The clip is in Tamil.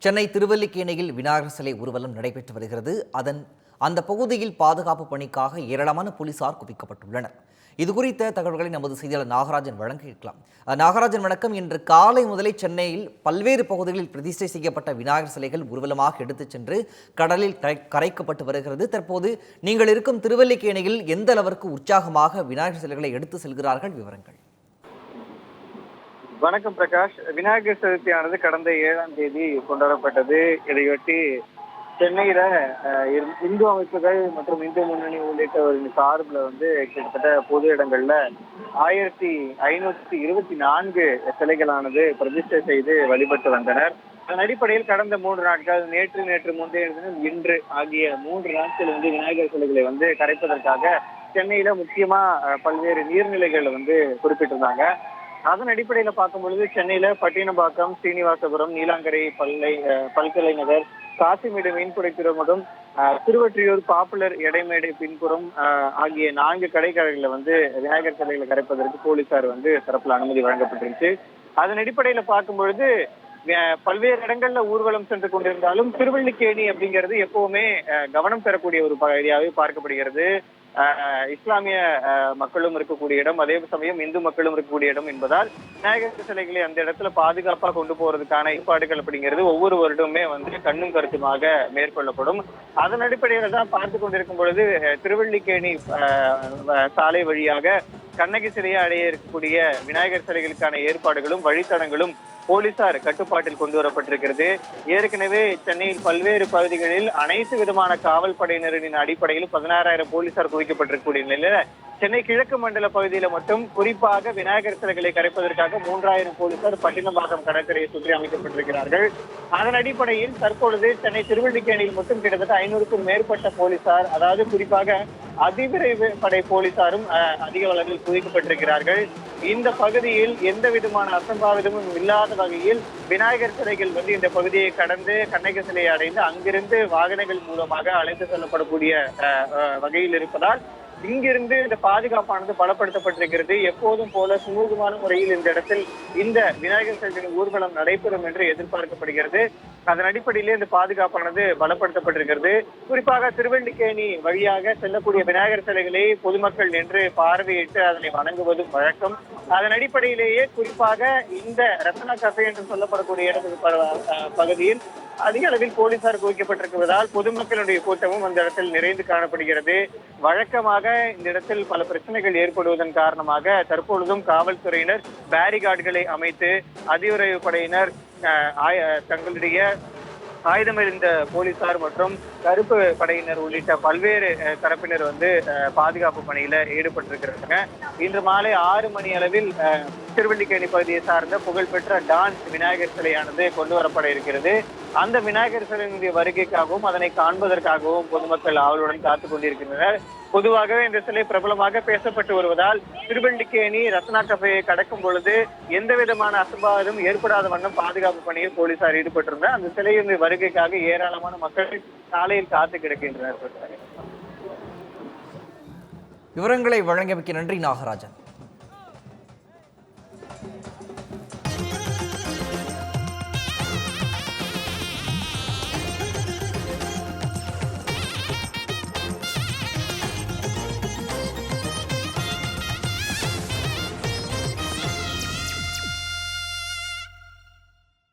சென்னை திருவல்லிக்கேணியில் விநாயகர் சிலை ஊர்வலம் நடைபெற்று வருகிறது. அதன் அந்த பகுதியில் பாதுகாப்பு பணிக்காக ஏராளமான போலீசார் குவிக்கப்பட்டுள்ளனர். இது குறித்த தகவல்களை நமது செய்தியாளர் நாகராஜன் வழங்க நாகராஜன் வணக்கம். இன்று காலை முதலே சென்னையில் பல்வேறு பகுதிகளில் பிரதிஷ்டை செய்யப்பட்ட விநாயகர் சிலைகள் ஊர்வலமாக எடுத்துச் சென்று கடலில் கரை- கரைக்கப்பட்டு வருகிறது. தற்போது நீங்கள் இருக்கும் திருவல்லிக்கேணியில் எந்த அளவிற்கு உற்சாகமாக விநாயகர் சிலைகளை எடுத்து செல்கிறார்கள்? விவரங்கள். வணக்கம் பிரகாஷ். விநாயகர் சதுர்த்தியானது கடந்த ஏழாம் தேதி கொண்டாடப்பட்டது. இதையொட்டி சென்னையில இந்து அமைப்புகள் மற்றும் இந்து முன்னணி உள்ளிட்டவர்களின் சார்பில் வந்து கிட்டத்தட்ட பொது இடங்கள்ல ஆயிரத்தி ஐநூத்தி இருபத்தி நான்கு சிலைகளானது பிரதிஷ்டை செய்து வழிபட்டு வந்தனர். அதன் அடிப்படையில் கடந்த மூன்று நாட்கள் நேற்று நேற்று முந்தைய தினம் இன்று ஆகிய மூன்று நாட்கள் வந்து விநாயகர் சிலைகளை வந்து கரைப்பதற்காக சென்னையில முக்கியமா பல்வேறு நீர்நிலைகள் வந்து குறிப்பிட்டிருந்தாங்க. அதன் அடிப்படையில பார்க்கும் பொழுது சென்னையில பட்டினப்பாக்கம் சீனிவாசபுரம் நீலாங்கரை பல்லை அஹ், பல்கலை நகர் காசிமேடு மீன்குடை துறைமுகம் அஹ், பாப்புலர் எடைமேடு பின்புறம் அஹ், ஆகிய நான்கு கடைக்கரைகளில் வந்து விநாயகர் சிலைகளை கரைப்பதற்கு போலீசார் வந்து தரப்புல அனுமதி வழங்கப்பட்டிருந்துச்சு. அதன் அடிப்படையில பார்க்கும் பொழுது பல்வேறு இடங்கள்ல ஊர்வலம் சென்று கொண்டிருந்தாலும் திருவள்ளிக்கேணி அப்படிங்கிறது எப்பவுமே அஹ், கவனம் பெறக்கூடிய ஒரு பகுதியாகவே பார்க்கப்படுகிறது. இஸ்லாமிய மக்களும் இருக்கக்கூடிய இடம் அதே சமயம் இந்து மக்களும் இருக்கக்கூடிய இடம் என்பதால் விநாயகர் சிலைகளை அந்த இடத்துல பாதுகாப்பா கொண்டு போறதுக்கான ஏற்பாடுகள் அப்படிங்கிறது ஒவ்வொரு வருடமே வந்து கண்ணும் கருத்துமாக மேற்கொள்ளப்படும். அதன் அடிப்படையில தான் பார்த்து கொண்டிருக்கும் பொழுது திருவள்ளிக்கேணி அஹ், சாலை வழியாக கண்ணகி சிலையை அடைய இருக்கக்கூடிய விநாயகர் சிலைகளுக்கான ஏற்பாடுகளும் வழித்தடங்களும் போலீசார் கட்டுப்பாட்டில் கொண்டு வரப்பட்டிருக்கிறது ஏற்கனவே சென்னையில் பல்வேறு பகுதிகளில் அனைத்து விதமான காவல் படையினரின் அடிப்படையில் பதினாறாயிரம் போலீசார் குவிக்கப்பட்டிருக்கக்கூடிய நிலையில சென்னை கிழக்கு மண்டல பகுதியில மட்டும் குறிப்பாக விநாயகர் சிலைகளை கரைப்பதற்காக மூன்றாயிரம் போலீசார் பட்டினப்பாக்கம் கடற்கரையை சுற்றி அமைக்கப்பட்டிருக்கிறார்கள். அதன் அடிப்படையில் தற்பொழுது சென்னை திருவள்ளிக்கேணியில் மட்டும் கிட்டத்தட்ட ஐநூறுக்கும் மேற்பட்ட போலீசார் அதாவது குறிப்பாக அதிவிரைவு படை போலீசாரும் அதிக அளவில் குவிக்கப்பட்டிருக்கிறார்கள். இந்த பகுதியில் எந்த விதமான அசம்பாவிதமும் இல்லாத வகையில் விநாயகர் சிலைகள் வந்து இந்த பகுதியை கடந்து கண்ணகி சிலையை அடைந்து அங்கிருந்து வாகனங்கள் மூலமாக அழைத்து செல்லப்படக்கூடிய அஹ், வகையில் இருப்பதால் இங்கிருந்து இந்த பாதுகாப்பானது பலப்படுத்தப்பட்டிருக்கிறது. எப்போதும் போல சுமூகமான முறையில் இந்த இடத்தில் இந்த விநாயகர் சதுர்த்தி ஊர்வலம் நடைபெறும் என்று எதிர்பார்க்கப்படுகிறது. அதன் அடிப்படையிலே இந்த பாதுகாப்பானது பலப்படுத்தப்பட்டிருக்கிறது. குறிப்பாக திருவள்ளிக்கேணி வழியாக செல்லக்கூடிய விநாயகர் சிலைகளை பொதுமக்கள் நின்று பார்வையிட்டு அதனை வணங்குவதும் வழக்கம். அதன் அடிப்படையிலேயே குறிப்பாக இந்த ரத்னா கஃபே என்று சொல்லப்படக்கூடிய இடத்துக்கு அஹ் பகுதியில் அதிக அளவில் போலீசார் குவிக்கப்பட்டிருப்பதால் பொதுமக்களுடைய கூட்டமும் அந்த இடத்தில் நிறைந்து காணப்படுகிறது. வழக்கமாக இந்த இடத்தில் பல பிரச்சனைகள் ஏற்படுவதன் காரணமாக தற்பொழுதும் காவல்துறையினர் பேரிகார்டுகளை அமைத்து அதிவிரைவு படையினர் அஹ், ஆய- தங்களுடைய ஆயுதமிருந்த போலீசார் மற்றும் கருப்பு படையினர் உள்ளிட்ட பல்வேறு தரப்பினர் வந்து பாதுகாப்பு பணியில ஈடுபட்டிருக்கிறாங்க. இன்று மாலை ஆறு மணி அளவில் திருவள்ளிக்கேணி பகுதியை சார்ந்த புகழ்பெற்ற டான்ஸ் விநாயகர் சிலையானது கொண்டு வரப்பட இருக்கிறது. அந்த விநாயகர் சிலையினுடைய வருகைக்காகவும் அதனை காண்பதற்காகவும் பொதுமக்கள் ஆவலுடன் காத்துக் கொண்டிருக்கின்றனர். பொதுவாகவே இந்த சிலை பிரபலமாக பேசப்பட்டு வருவதால் திருவல்லிக்கேணி ரத்னா கஃபையை கடக்கும் பொழுது எந்த விதமான அசம்பாவிதம் ஏற்படாத வண்ணம் பாதுகாப்பு பணியில் போலீசார் ஈடுபட்டிருந்தார். அந்த சிலையின் வருகைக்காக ஏராளமான மக்கள் சாலையில் காத்து கிடக்கின்றனர். விவரங்களை வழங்கியமைக்கு நன்றி நாகராஜன்.